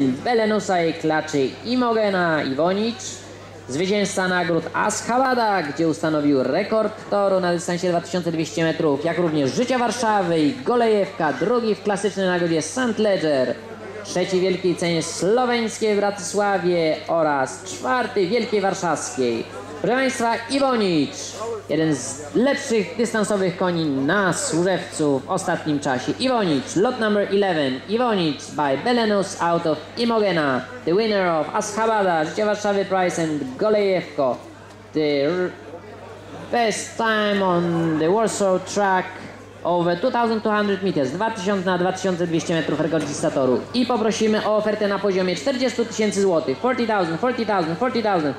Belenusa i klaczy Imogena Iwonicz. Zwycięzca nagród Aschabada, gdzie ustanowił rekord toru na dystansie 2200 metrów, jak również Życia Warszawy i Golejewka, drugi w klasycznej nagrodzie St. Ledger, trzeci w wielkiej cenie słoweńskiej w Bratysławie oraz czwarty w wielkiej warszawskiej. Proszę Państwa, Iwonicz, jeden z lepszych dystansowych koni na Służewcu w ostatnim czasie. Iwonicz, lot number 11. Iwonicz by Belenus out of Imogena. The winner of Aschabada, Życia Warszawy Prize and Golejewko. The best time on the Warsaw track over 2200 meters, 2000 na 2200 metrów rekordzista toru. I poprosimy o ofertę na poziomie 40 tysięcy złotych. 40,000, 40,000, 40,000.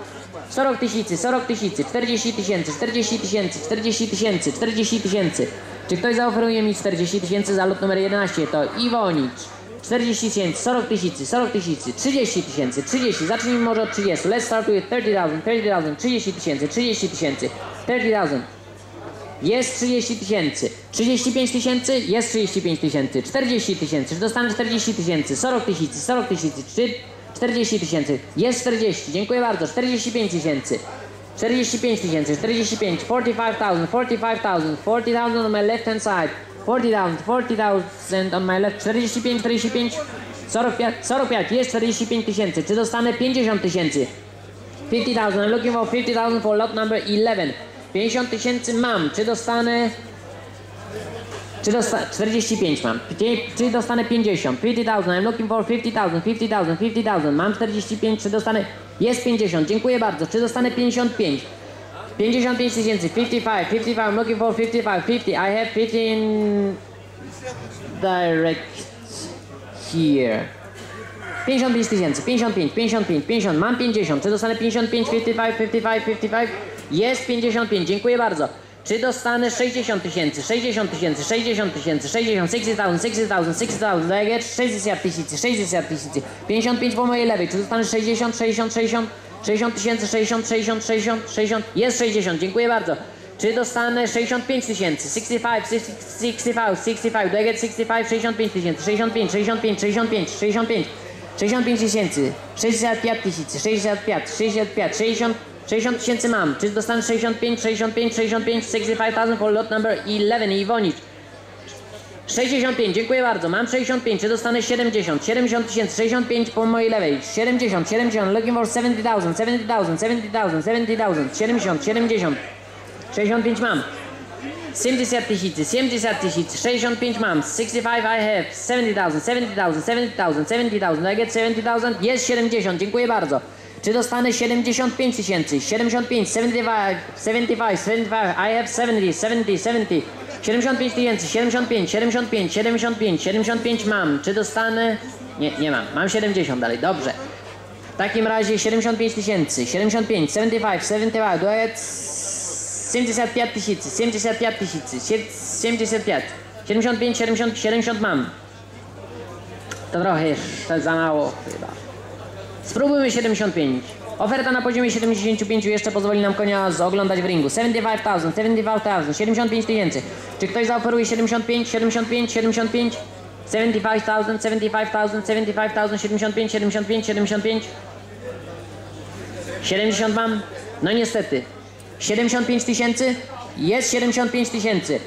40 tysięcy, 40 tysięcy, 40 tysięcy, 40 tysięcy, 40 tysięcy, 40 tysięcy. Czy ktoś zaoferuje mi 40 tysięcy za lot numer 11? To Iwonicz. 40 tysięcy, 40 tysięcy, 40 tysięcy, 30 tysięcy, 30. Zacznijmy może od 30. Let's start with 30,000, 30,000, 30 tysięcy, 30 tysięcy, 30,000. Jest 30 tysięcy. 35 tysięcy? Jest 35 tysięcy. 40 tysięcy. Czy dostanę 40 tysięcy? 40 tysięcy, 40 tysięcy. Czy 40 tysięcy? Jest 40. Dziękuję bardzo. 45 tysięcy. 45 tysięcy. 45. 45,000. 45,000. 40,000 on my left hand side. 40,000. 40,000 on my left. 45, 45. 45, 45. Jest 45 tysięcy. Czy dostanę 50 tysięcy? 50,000. I'm looking for 50,000 for lot number 11. 50 tysięcy mam. Czy dostanę... Czy dostanę... 45 mam. Czy, czy dostanę 50? 50,000. I'm looking for 50,000. 50,000. 50,000. Mam 45. Czy dostanę... Jest 50. Dziękuję bardzo. Czy dostanę 55? 55 tysięcy. 55. 55. I'm looking for 55. 50. I have 15 direct here. 55 tysięcy, 55, 55, 50, mam 50. Czy dostanę 55, 55, 55, 55? Jest 55, dziękuję bardzo. Czy dostanę 60 tysięcy, 60 tysięcy, 60 tysięcy, 60, 60,000, 60,000, 60,000, do I get 60 tysięcy, 60 tysięcy, 55 po mojej lewej. Czy dostanę 60, 60, 60, 60 tysięcy, 60, 60, 60, 60? Jest 60, dziękuję bardzo. Czy dostanę 65 tysięcy, 65, 65, 65, do I get 65, 65 tysięcy, 65, 65, 65, 65. 65 tysięcy, 65 tysięcy, 65, 65, 60, 60 tysięcy mam. Czy dostanę 65, 65, 65, 65,000 for lot number 11 Iwonicz. 65, dziękuję bardzo. Mam 65, czy dostanę 70, 70 tysięcy, 65 po mojej lewej, 70, 70, looking for 70,000, 70,000, 70,000, 70,000, 70, 70, 65 mam. 70 tysięcy, 70 tysięcy, 65 mam, 65 I have, 70,000, 70,000, 70,000, 70,000, I get 70,000, jest 70, dziękuję bardzo. Czy dostanę 75 tysięcy, 75, 75, 75, 75, I have 70, 70, 70, 75 tysięcy, 75, 75, 75, 75 mam, czy dostanę, nie, nie mam, mam 70 dalej, dobrze. W takim razie 75 tysięcy, 75, 75, 75, do I get 75 tysięcy, 75 tysięcy, sie- 75, 75, 70, 70 mam. To trochę jeszcze za mało chyba. Spróbujmy 75. Oferta na poziomie 75 jeszcze pozwoli nam konia oglądać w ringu. 75,000, 75,000, 75 tysięcy. Czy ktoś zaoferuje 75, 75, 75? 75,000, 75,000, 75,000, 75, 75, 75? 70 mam? No niestety. 75 tysięcy? Jest 75 tysięcy.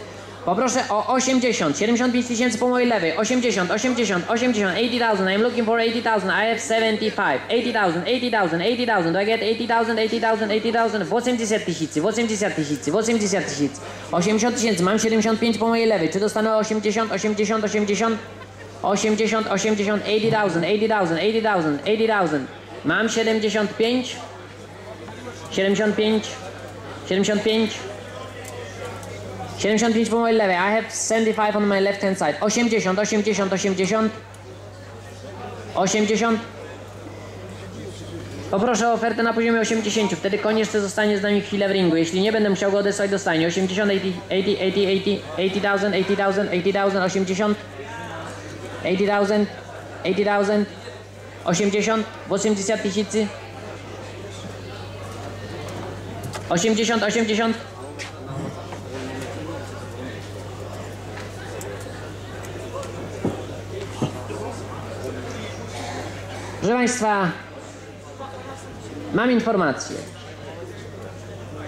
Poproszę o 80, 75 tysięcy po mojej lewej, 80, 80, 80, 80,000, I'm looking for 80,000, I have 75, 80,000, 80,000, 80,000, do I get 80,000, 80,000, 80,000, w 80 tysięcy, w 80 tysięcy, w 80 tysięcy, 80 tysięcy, mam 75 po mojej lewej, czy dostanę 80, 80, 80, 80, 80, 80,000, 80,000, 80,000, 80,000, mam 75, 75, 75, 75 po mojej lewej. I have 75 on my left hand side. 80, 80, 80. 80. Poproszę o ofertę na poziomie 80. Wtedy koń jeszcze zostanie z nami chwilę w ringu. Jeśli nie będę musiał go odesłać do stajni. 80, 80, 80, 80, 80,000, 80,000, 80,000, 80. 80,000, 80,000, 80, w 80 tysięcy. 80, 80. Proszę Państwa, mam informację.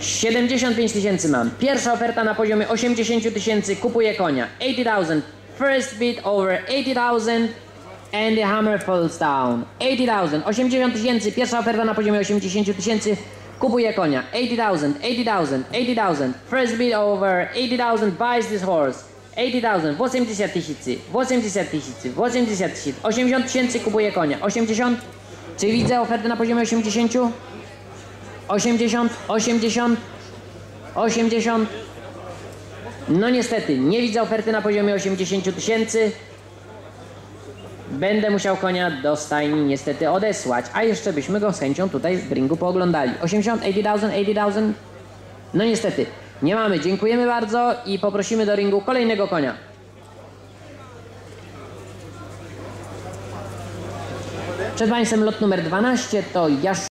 75 tysięcy mam. Pierwsza oferta na poziomie 80 tysięcy. Kupuję konia. 80,000. First bid over 80,000 and the hammer falls down. 80,000. 80 tysięcy. Pierwsza oferta na poziomie 80 tysięcy. Kupuję konia. 80,000. 80,000. 80,000. First bid over 80,000 buys this horse. 80,000. 80 tysięcy. 80 tysięcy. 80 tysięcy. 80 tysięcy kupuję konia. 80. Czy widzę ofertę na poziomie 80? 80, 80, 80. No niestety, nie widzę oferty na poziomie 80 tysięcy. Będę musiał konia do stajni niestety odesłać, a jeszcze byśmy go z chęcią tutaj w ringu pooglądali. 80, 80,000, 80,000. No niestety, nie mamy. Dziękujemy bardzo i poprosimy do ringu kolejnego konia. Przed Państwem lot numer 12 to Jasz